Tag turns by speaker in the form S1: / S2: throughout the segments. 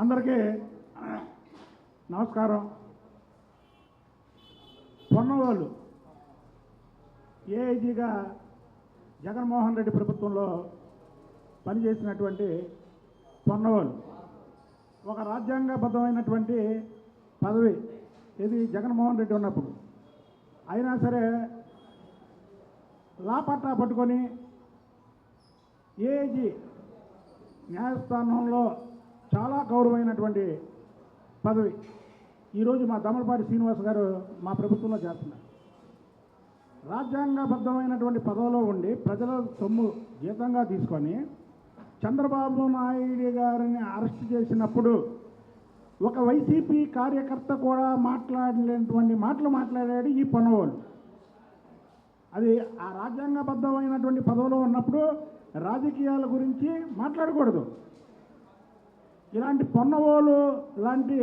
S1: అందరికీ నమస్కారం. పొన్నవాళ్ళు ఏఐజీగా జగన్మోహన్ రెడ్డి ప్రభుత్వంలో పనిచేసినటువంటి పొన్నవాళ్ళు. ఒక రాజ్యాంగబద్ధమైనటువంటి పదవి ఇది జగన్మోహన్ రెడ్డి ఉన్నప్పుడు. అయినా సరే లాపట్టా పట్టుకొని ఏఐజీ న్యాయస్థానంలో గౌరవమైనటువంటి పదవి. ఈరోజు మా దమలపాటి శ్రీనివాస్ గారు మా ప్రభుత్వంలో చేస్తున్నారు. రాజ్యాంగబద్ధమైనటువంటి పదవిలో ఉండి ప్రజల సొమ్ము జీతంగా తీసుకొని చంద్రబాబు నాయుడు గారిని అరెస్ట్ చేసినప్పుడు ఒక వైసీపీ కార్యకర్త కూడా మాట్లాడలేనటువంటి మాటలు మాట్లాడాడు ఈ పొన్నవాళ్ళు అది ఆ రాజ్యాంగబద్ధమైనటువంటి పదవిలో ఉన్నప్పుడు రాజకీయాల గురించి మాట్లాడకూడదు. ఇలాంటి పొన్నవోలు లాంటి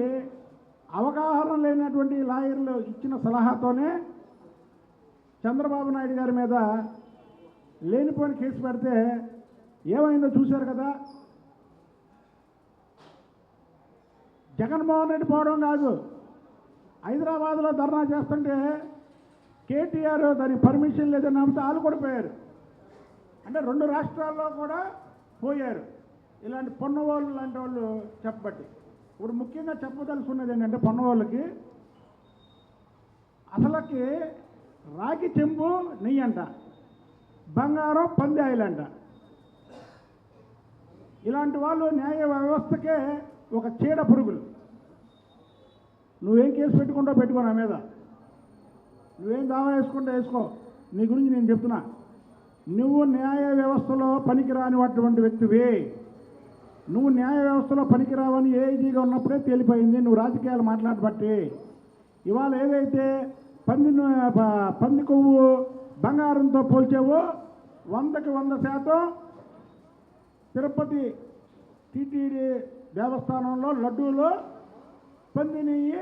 S1: అవగాహన లేనటువంటి లాయర్లు ఇచ్చిన సలహాతోనే చంద్రబాబు నాయుడు గారి మీద లేనిపోని కేసు పెడితే ఏమైందో చూశారు కదా? జగన్మోహన్ రెడ్డి పోవడం కాదు. హైదరాబాద్లో ధర్నా చేస్తుంటే కేటీఆర్ దాని పర్మిషన్ లేదని నమ్మితే వాళ్ళు కూడా పోయారు. అంటే రెండు రాష్ట్రాల్లో కూడా పోయారు. ఇలాంటి పొన్నవాళ్ళు లాంటి వాళ్ళు చెప్పబట్టి. ఇప్పుడు ముఖ్యంగా చెప్పదలుచున్నది ఏంటంటే పొన్నవాళ్ళకి అసలకి రాగి చెంబు నెయ్యి అంట బంగారం పందాయిలంట ఇలాంటి వాళ్ళు న్యాయ వ్యవస్థకే ఒక చీడ పురుగులు. నువ్వేం కేసు పెట్టుకుంటో పెట్టుకో నా మీద. నువ్వేం దావా వేసుకుంటా వేసుకో. నీ గురించి నేను చెప్తున్నా. నువ్వు న్యాయ వ్యవస్థలో పనికిరానివటువంటి వ్యక్తివే. నువ్వు న్యాయ వ్యవస్థలో పనికిరావని ఏఐజీగా ఉన్నప్పుడే తేలిపోయింది. నువ్వు రాజకీయాలు మాట్లాడబట్టి. ఇవాళ ఏదైతే పంది ప- పంది కొవ్వు బంగారంతో పోల్చావో వందకి వంద శాతం తిరుపతి టీటీడీ దేవస్థానంలో లడ్డూలో పంది నెయ్యి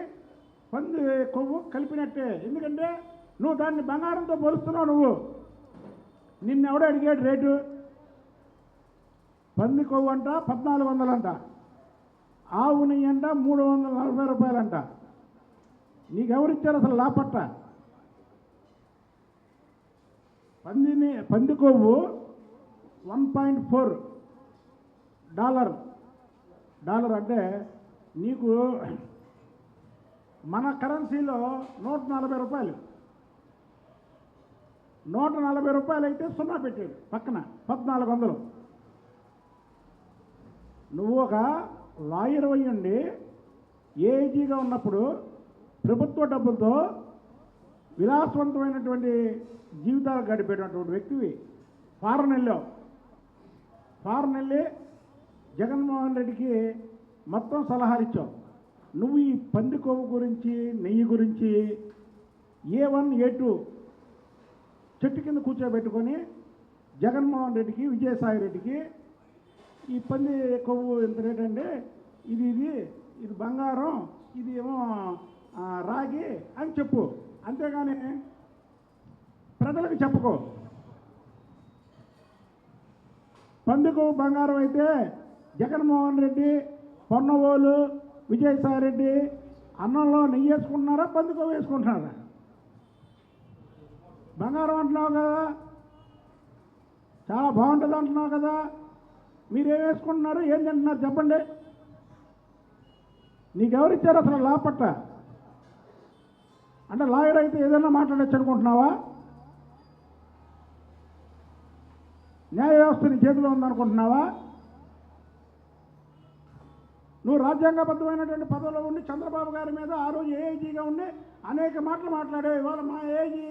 S1: పంది కొవ్వు కలిపినట్టే. ఎందుకంటే నువ్వు దాన్ని బంగారంతో పోలుస్తున్నావు నువ్వు. నిన్నెవడో అడిగాడు రేటు? పంది కొవ్వు అంట పద్నాలుగు వందలంట. ఆవు నెయ్యి అంట మూడు వందల నలభై రూపాయలంట. నీకెవరిచ్చారు అసలు లాపట్ట? పందిని పంది కొవ్వు one point four dollar. Dollar అంటే నీకు మన కరెన్సీలో నూట నలభై రూపాయలు. నూట నలభై రూపాయలు అయితే సున్నా పెట్టాడు పక్కన పద్నాలుగు వందలు. నువ్వు ఒక లాయర్ అయి ఉండి ఏఐజీగా ఉన్నప్పుడు ప్రభుత్వ డబ్బులతో విలాసవంతమైనటువంటి జీవితాలు గడిపేటటువంటి వ్యక్తివి. ఫారెన్ వెళ్ళావు. ఫారెన్ వెళ్ళి జగన్మోహన్ రెడ్డికి మొత్తం సలహాలు ఇచ్చావు నువ్వు ఈ పంది కొవ్వు గురించి నెయ్యి గురించి ఏ వన్ ఏ టూ చెట్టు కింద కూర్చోబెట్టుకొని జగన్మోహన్ రెడ్డికి విజయసాయి రెడ్డికి ఈ పంది కొవ్వు ఎంత రేట్ అంటే ఇది ఇది ఇది బంగారం ఇది ఏమో రాగి అని చెప్పు. అంతేగాని ప్రజలకు చెప్పుకో. పందుకు బంగారం అయితే జగన్మోహన్ రెడ్డి పొన్నవోలు విజయసాయి రెడ్డి అన్నంలో నెయ్యి వేసుకుంటున్నారా పందుకో వేసుకుంటున్నారా? బంగారం అంటున్నావు కదా. చాలా బాగుంటుంది అంటున్నావు కదా. మీరేం వేసుకుంటున్నారు? ఏం తింటున్నారు? చెప్పండి. నీకెవరిచ్చారు అసలు లాపట్ట అంటే లాయర్ అయితే ఏదైనా మాట్లాడచ్చు అనుకుంటున్నావా? న్యాయ వ్యవస్థ నీ చేతిలో ఉందనుకుంటున్నావా? నువ్వు రాజ్యాంగబద్ధమైనటువంటి పదవిలో ఉండి చంద్రబాబు గారి మీద ఆ రోజు ఏఐజీగా ఉండి అనేక మాటలు మాట్లాడే ఇవాళ మా ఏఐజీ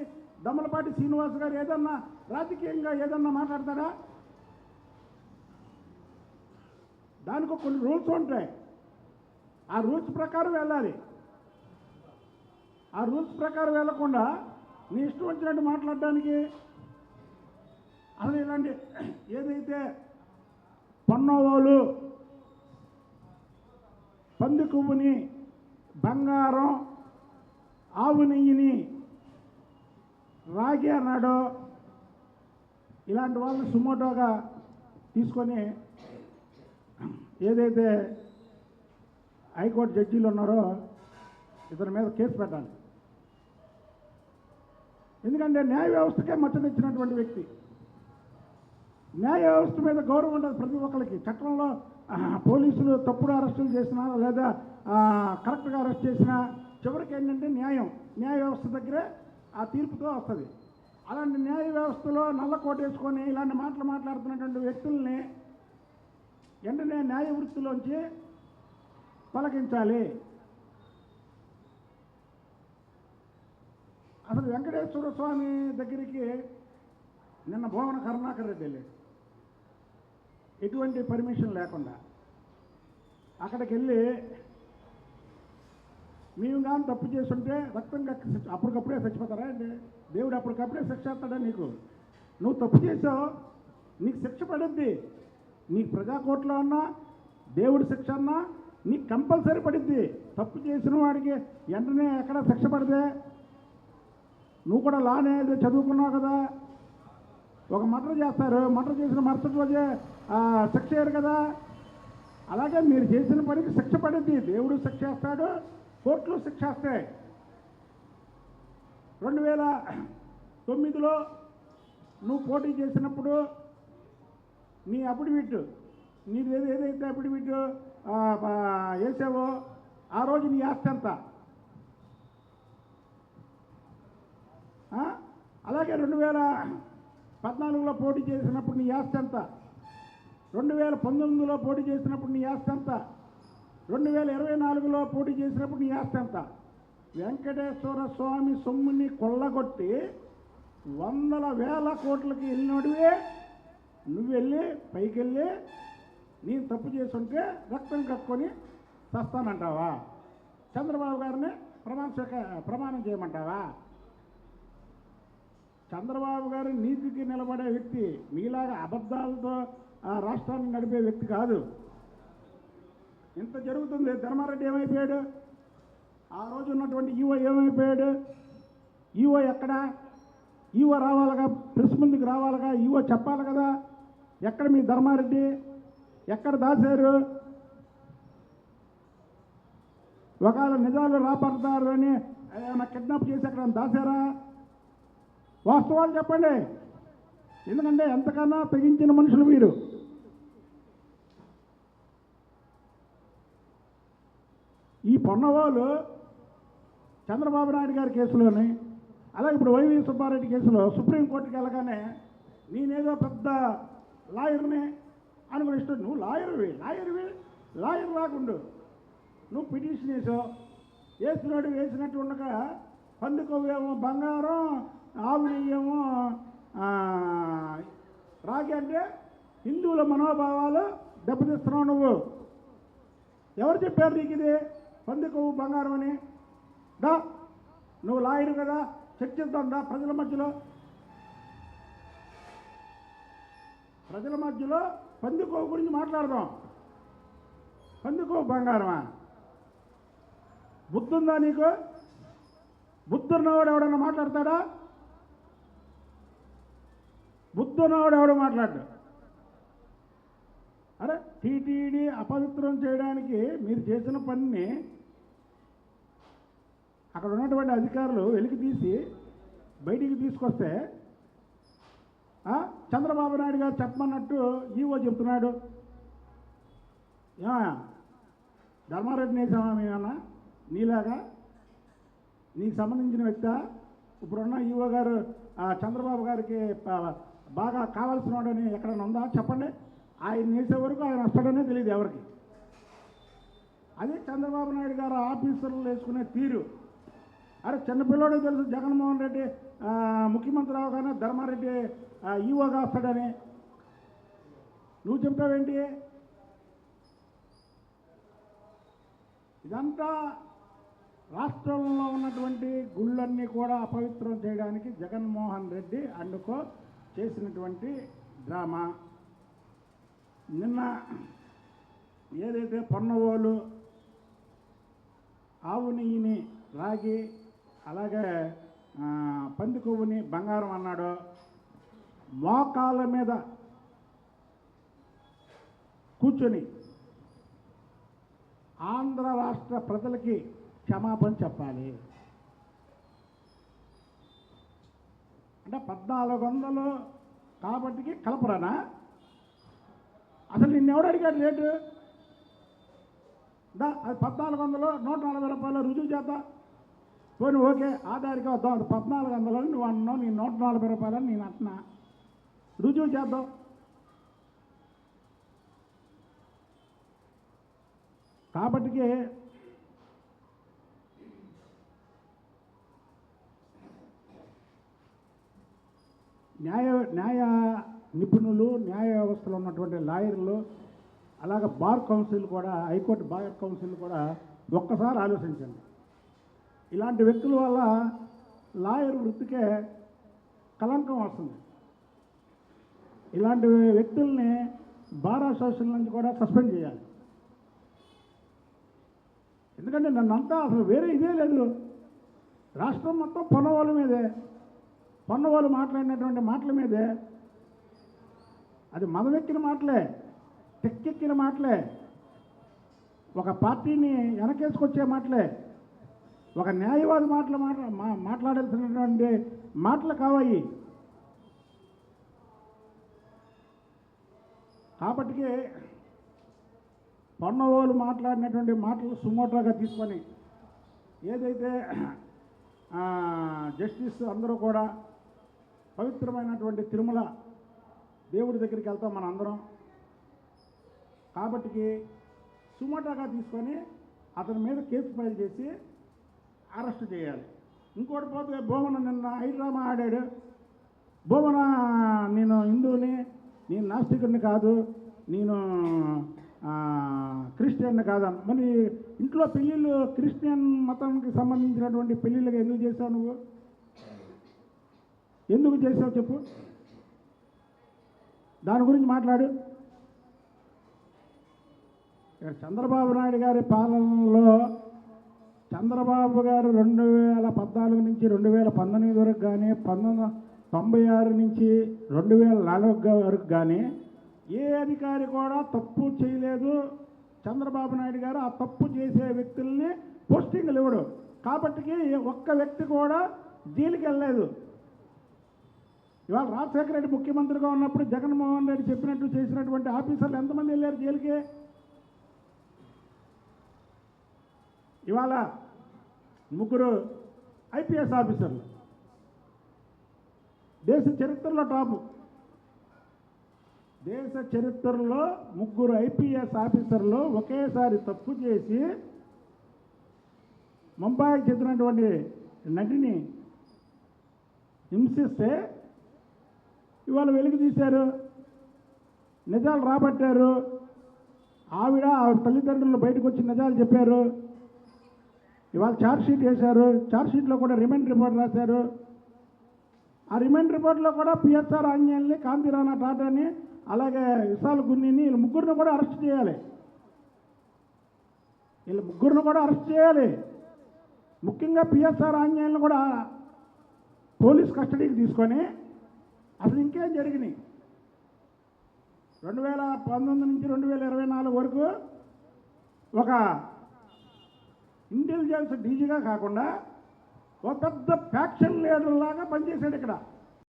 S1: దమ్మలపాటి శ్రీనివాస్ గారు ఏదన్నా రాజకీయంగా ఏదన్నా మాట్లాడతాడా? దానికి కొన్ని రూల్స్ ఉంటాయి. ఆ రూల్స్ ప్రకారం వెళ్ళాలి. ఆ రూల్స్ ప్రకారం వెళ్ళకుండా నీ ఇష్టం వచ్చినట్టు మాట్లాడడానికి అసలు ఇలాంటి ఏదైతే పొన్నోవాలు పంది కొవ్వుని బంగారం ఆవు నెయ్యిని రాగి అన్నాడో ఇలాంటి వాళ్ళని సుమోటోగా తీసుకొని ఏదైతే హైకోర్టు జడ్జీలు ఉన్నారో ఇతని మీద కేసు పెట్టాలి. ఎందుకంటే న్యాయ వ్యవస్థకే మచ్చ తెచ్చినటువంటి వ్యక్తి. న్యాయ వ్యవస్థ మీద గౌరవం ఉండదు ప్రతి ఒక్కరికి చట్టంలో పోలీసులు తప్పుడు అరెస్టులు చేసినా లేదా కరెక్ట్గా అరెస్ట్ చేసినా చివరికి ఏంటంటే న్యాయం. న్యాయ వ్యవస్థ దగ్గరే ఆ తీర్పుతో వస్తుంది. అలాంటి న్యాయ వ్యవస్థలో నల్ల కోటేసుకొని ఇలాంటి మాటలు మాట్లాడుతున్నటువంటి వ్యక్తుల్ని వెంటనే న్యాయ వృత్తిలోంచి తొలగించాలి అసలు వెంకటేశ్వర స్వామి దగ్గరికి నిన్న భువన కరుణాకర్ రెడ్డి వెళ్ళాడు. ఎటువంటి పర్మిషన్ లేకుండా అక్కడికి వెళ్ళి మేము కానీ తప్పు చేస్తుంటే రక్తం కక్కి అప్పటికప్పుడే చచ్చిపోతారా అండి? దేవుడు అప్పటికప్పుడే శిక్ష చేస్తాడా నీకు? నువ్వు తప్పు చేసావు నీకు శిక్ష పడుద్ది నీకు ప్రజాకోర్టులో అన్నా దేవుడి శిక్ష అన్నా నీకు కంపల్సరీ పడిద్ది. తప్పు చేసిన వాడికి వెంటనే ఎక్కడ శిక్ష పడితే? నువ్వు కూడా లానే చదువుకున్నావు కదా? ఒక మటర్ చేస్తారు. మటర్ చేసిన మరుసటి రోజే శిక్ష వేయరు కదా? అలాగే మీరు చేసిన పనికి శిక్ష పడింది దేవుడు శిక్ష వేస్తాడు కోర్టులు శిక్ష వేస్తాయి. రెండు వేల తొమ్మిదిలో నువ్వు పోటీ చేసినప్పుడు నీ అఫిడవిట్ నీకు ఏది ఏదైతే అఫిడవిట్ వేసావో ఆ రోజు నీ ఆస్తి ఎంత? అలాగే రెండు వేల పద్నాలుగులో పోటీ చేసినప్పుడు నీ ఆస్తి ఎంత? రెండు వేల పంతొమ్మిదిలో పోటీ చేసినప్పుడు నీ ఆస్తి ఎంత? రెండు వేల ఇరవై నాలుగులో పోటీ చేసినప్పుడు నీ ఆస్తి ఎంత? వెంకటేశ్వర స్వామి సొమ్ముని కొల్లగొట్టి వందల వేల కోట్లకి వెళ్ళినడివే. నువ్వు వెళ్ళి పైకి వెళ్ళి నేను తప్పు చేసుంటే రక్తం కక్కుని చస్తానంటావా చంద్రబాబు గారిని ప్రమాణ ప్రమాణం చేయమంటావా? చంద్రబాబు గారు నీతికి నిలబడే వ్యక్తి మీలాగా అబద్ధాలతో ఆ రాష్ట్రాన్ని నడిపే వ్యక్తి కాదు. ఇంత జరుగుతుంది. ధర్మారెడ్డి ఏమైపోయాడు? ఆ రోజు ఉన్నటువంటి ఈవో ఏమైపోయాడు? ఈవో ఎక్కడ? ఈవో రావాలిగా ప్రెస్ ముందుకు రావాలిగా? ఈవో చెప్పాలి కదా? ఎక్కడ మీ ధర్మారెడ్డి? ఎక్కడ దాచారు ఒకవేళ నిజాలు రాపడతారు అని ఏమైనా కిడ్నాప్ చేసి అక్కడ దాచారా వాస్తవాలు చెప్పండి. ఎందుకంటే ఎంతకన్నా తెగించిన మనుషులు మీరు ఈ పొన్నవాళ్ళు చంద్రబాబు నాయుడు గారి కేసులోని అలాగే ఇప్పుడు వైవి సుబ్బారెడ్డి కేసులో సుప్రీంకోర్టుకి వెళ్ళగానే నేనేదో పెద్ద లాయర్ని అనుకుని ఇష్టం నువ్వు లాయర్వి లాయర్వి లాయర్ రాకుండు. నువ్వు పిటిషన్ వేసావు. వేసినాడు వేసినట్టు ఉండగా పందుకోవేమో బంగారం ఆవు రాగి అంటే హిందువుల మనోభావాలు దెబ్బతీస్తున్నావు నువ్వు. ఎవరు చెప్పారు నీకు ఇది? పందుకోవు బంగారం అని. దా నువ్వు లాయరు కదా చర్చిద్దాం దా ప్రజల మధ్యలో. ప్రజల మధ్యలో పందికో గురించి మాట్లాడదాం. పందికో బంగారమా? బుద్ధుందా నీకు? బుద్ధున్నవాడు ఎవడన్నా మాట్లాడతాడా? బుద్ధున్నవాడు ఎవడు మాట్లాడు అరే టీటీడీ అపవిత్రం చేయడానికి మీరు చేసిన పనిని అక్కడ ఉన్నటువంటి అధికారులు వెలికి తీసి బయటికి తీసుకొస్తే చంద్రబాబు నాయుడు గారు చెప్పమన్నట్టు ఈవో చెప్తున్నాడు. ఏమయ్యా? ధర్మారెడ్డి వేసామా మేమన్నా నీలాగా? నీకు సంబంధించిన వ్యక్త? ఇప్పుడున్న ఈవో గారు చంద్రబాబు గారికి బాగా కావాల్సిన వాడని ఎక్కడైనా ఉందా? చెప్పండి. ఆయన నేసే వరకు ఆయన వస్తాడనే తెలియదు ఎవరికి. అదే చంద్రబాబు నాయుడు గారు ఆఫీసర్లు వేసుకునే తీరు. అరే చిన్నపిల్లోడికి తెలుసు జగన్మోహన్ రెడ్డి ముఖ్యమంత్రి అవగానే ధర్మారెడ్డి ఆ, ఈవోగా వస్తాడని నువ్వు చెప్తావేంటి? ఇదంతా రాష్ట్రంలో ఉన్నటువంటి గుళ్ళన్నీ కూడా అపవిత్రం చేయడానికి జగన్మోహన్ రెడ్డి అండుకో చేసినటువంటి డ్రామా. నిన్న ఏదైతే పొన్నవోలు ఆవు నెయ్యిని రాగి అలాగే పంది కొవ్వుని బంగారం అన్నాడో. మోకాళ్ళ మీద కూర్చొని ఆంధ్ర రాష్ట్ర ప్రజలకి క్షమాపణ చెప్పాలి. అంటే పద్నాలుగు వందలు కాబట్టికి కలపరానా? అసలు నిన్నెవడు అడిగాడు రేటు? దా అది పద్నాలుగు వందలు నూట నలభై రూపాయలు రుజువు చేద్దా. పోనీ ఓకే ఆధారికి వద్దాం. అది పద్నాలుగు వందలు నువ్వు అన్నావు నీ నూట నలభై రూపాయలని నేను అంటున్నా. రుజువు చేద్దాం. కాబట్టి న్యాయ న్యాయ నిపుణులు న్యాయ వ్యవస్థలో ఉన్నటువంటి లాయర్లు అలాగే బార్ కౌన్సిల్ కూడా హైకోర్టు బార్ కౌన్సిల్ కూడా ఒక్కసారి ఆలోచించండి. ఇలాంటి వ్యక్తుల వల్ల లాయర్ వృత్తికే కలంకం వస్తుంది. ఇలాంటి వ్యక్తుల్ని బార్ అసోసియేషన్ నుంచి కూడా సస్పెండ్ చేయాలి. ఎందుకంటే నన్నంతా అసలు వేరే ఇదే లేదు. రాష్ట్రం మొత్తం పొన్నవాళ్ళ మీదే. పొన్నవాళ్ళు మాట్లాడినటువంటి మాటల మీదే. అది మదవెక్కిన మాటలే టెక్కెక్కిన మాటలే. ఒక పార్టీని వెనకేసుకొచ్చే మాటలే. ఒక న్యాయవాది మాటలు మాట మా- మాట్లాడాల్సినటువంటి మాటలు కావాయి. కాబట్టి పొన్నవాళ్ళు మాట్లాడినటువంటి మాటలు సుమోటోగా తీసుకొని ఏదైతే జస్టిస్ అందరూ కూడా పవిత్రమైనటువంటి తిరుమల దేవుడి దగ్గరికి వెళ్తాం మన అందరం కాబట్టికి సుమోటాగా తీసుకొని అతని మీద కేసు ఫైల్ చేసి అరెస్ట్ చేయాలి. ఇంకోటి పోతే బోమన నిన్న హైడ్రామా ఆడాడు. బోమన నేను హిందువుని నేను నాస్తికుడిని కాదు నేను క్రిస్టియన్ని క్రిస్టియన్ కాదని. మరి ఇంట్లో పెళ్ళిళ్ళు క్రిస్టియన్ మతానికి సంబంధించినటువంటి పెళ్ళిళ్ళకి ఎందుకు చేశావు నువ్వు? ఎందుకు చేసావు చెప్పు. దాని గురించి మాట్లాడు. చంద్రబాబు నాయుడు గారి పాలనలో చంద్రబాబు గారు రెండు వేల పద్నాలుగు నుంచి రెండు వేల పంతొమ్మిది వరకు కానీ పంతొమ్మిది తొంభై ఆరు నుంచి రెండు వేల నాలుగు వరకు కానీ ఏ అధికారి కూడా తప్పు చేయలేదు. చంద్రబాబు నాయుడు గారు ఆ తప్పు చేసే వ్యక్తుల్ని పోస్టింగ్లు ఇవ్వడు. కాబట్టి ఒక్క వ్యక్తి కూడా జైలుకి వెళ్ళలేదు. ఇవాళ రాజశేఖర రెడ్డి ముఖ్యమంత్రిగా ఉన్నప్పుడు జగన్మోహన్ రెడ్డి చెప్పినట్టు చేసినటువంటి ఆఫీసర్లు ఎంతమంది వెళ్ళారు జైలుకి? ఇవాళ ముగ్గురు ఐపీఎస్ ఆఫీసర్లు. దేశ చరిత్రలో టాపు. దేశ చరిత్రలో ముగ్గురు ఐపీఎస్ ఆఫీసర్లు ఒకేసారి తప్పు చేసి ముంబాయికి చెందినటువంటి నటిని హింసిస్తే ఇవాళ వెలుగు తీశారు. నిజాలు రాబట్టారు. ఆవిడ ఆవిడ తల్లిదండ్రులు బయటకు వచ్చి నిజాలు చెప్పారు. ఇవాళ ఛార్జ్షీట్ వేశారు. ఛార్జ్షీట్లో కూడా రిమైండ్ రిపోర్ట్ రాశారు. ఆ రిమైండ్ రిపోర్ట్లో కూడా పిఎస్ఆర్ ఆంజనేయుల్ని కాంతిరాణా టాటాని అలాగే విశాల్ గున్నిని వీళ్ళు ముగ్గురిని కూడా అరెస్ట్ చేయాలి. వీళ్ళు ముగ్గురిని కూడా అరెస్ట్ చేయాలి. ముఖ్యంగా పిఎస్ఆర్ ఆంజనేయులను కూడా పోలీస్ కస్టడీకి తీసుకొని అసలు ఇంకేం జరిగినాయి? రెండు వేల పంతొమ్మిది నుంచి రెండు వేల ఇరవై నాలుగు వరకు ఒక ఇంటెలిజెన్స్ డీజీగా కాకుండా ఒక పెద్ద ఫ్యాక్షన్ లీడర్లాగా పనిచేశాడు ఇక్కడ.